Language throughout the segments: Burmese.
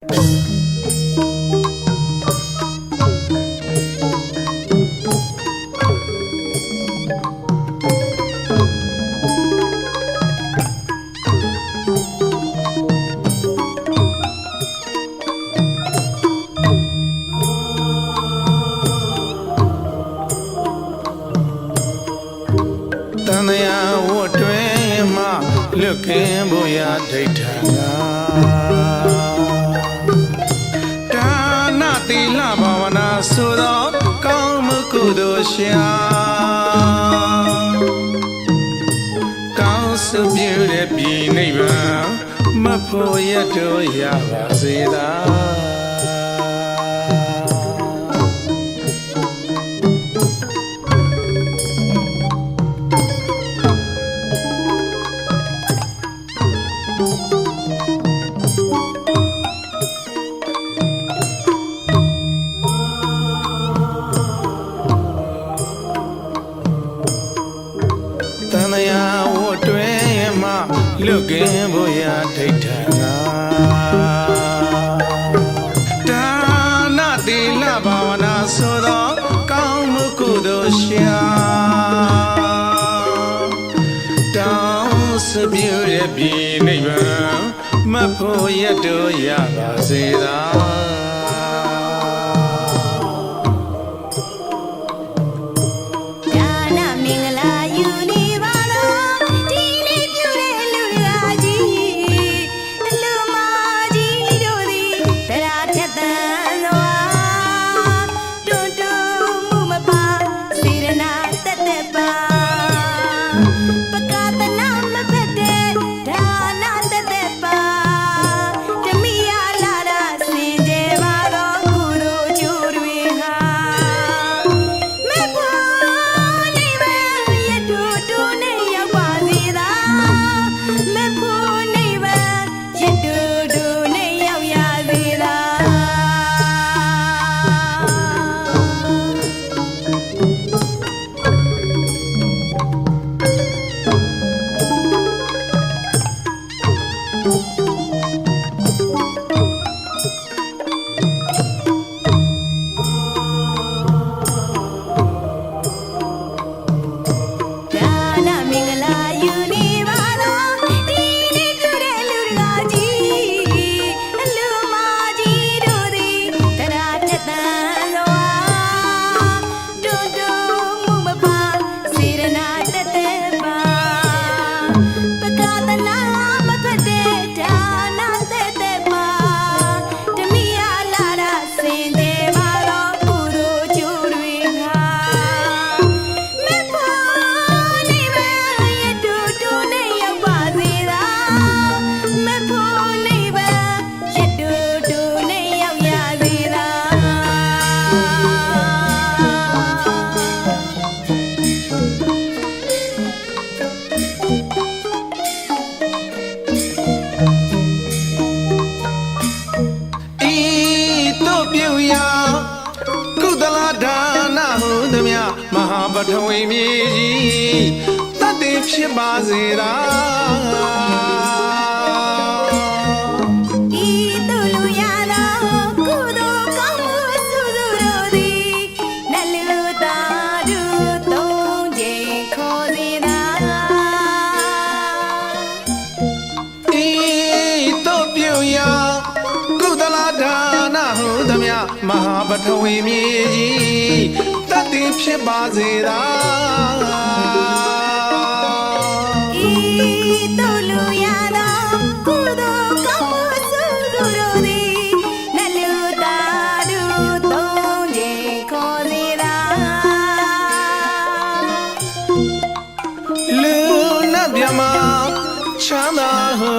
တန်တရာဝတ်တွင်မှလွတ်ကင်းဖို့ရာဒိဋ္ဌာငါဒါ ဆိုသောကောင်းမှုကုသိုလ်ရှာကောင်းစုပြုတဲ့ပြည်နိဗ္ဗာန်မဖို့ရတော့ရပါစေသာ ကင်းဖို့ရာဒိဋ္ဌာငါဒါနသီလဘာဝနာဆိုသောကောင်းမှုကုသိုလ်ရှာတောင်းစပြုတဲ့ပြည်နိဗ္ဗာန်မဖို့ရတော့ရပါစေသာ ထဝီမြေကြီးတတ်တည်ဖြစ်ပါစေသာဤသူလူရသောကုသိုလ်ကောင်းမှုစုစုတို့သည်နတ်လူသားတို့သုံးချိန်ခေါ်စေသာဤတို့ပြုရာကုသလဒါနဟုသမျှမဟာပထဝီမြေကြီး တတ်တည်ဖြစ်ပါစေသာဤသူလူရသောကုသိုလ်ကောင်းမှုစုစုတို့သည်နတ်လူသားတို့သုံးချိန်ခေါ်စေသာလူနတ်မြမချမ်းသာဟု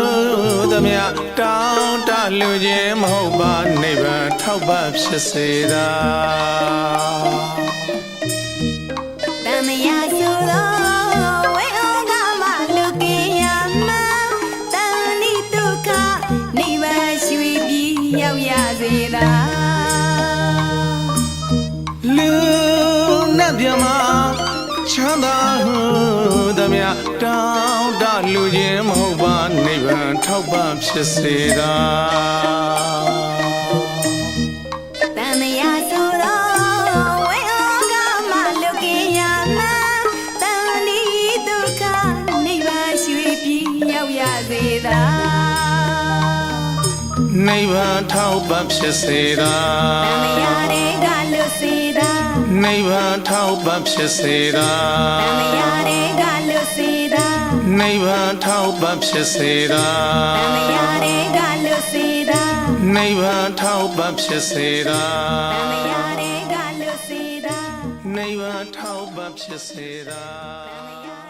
သမျှတောင်းတလူခြင်းမဟုတ်ပါနိဗ္ဗာန်ထောက်ပံ့ဖြစ်စေသာတ မယာဆိုသောဝေဩကမလူကင်ယမတန်နိတုခနိဗ္ဗာန်ရွှေပြည်ရောက်ရစေသာလူနတ်မြမချမ်းသာဟုသမျှတောင်းတလူခြင်းမဟုတ်ပါနိဗ္ဗာန်ထောက်ပံ့ဖြစ်စေသာ နိဗ္ဗာန်ထောက်ပံ့ဖြစ်စေတာတမယာတွေကလွတ်စေတာနိဗ္ဗာန်ထောက်ပံ့ဖြစ်စေတာတမယာတွေကလွတ်စေတာနိဗ္ဗာန်ထောက်ပံ့ဖြစ်စေတာတမယာတွေကလွတ်စေတာနိဗ္ဗာန်ထောက်ပံ့ဖြစ်စေတာတမယာတွေကလွတ်စေတာနိဗ္ဗာန်ထောက်ပံ့ဖြစ်စေတာတမယာ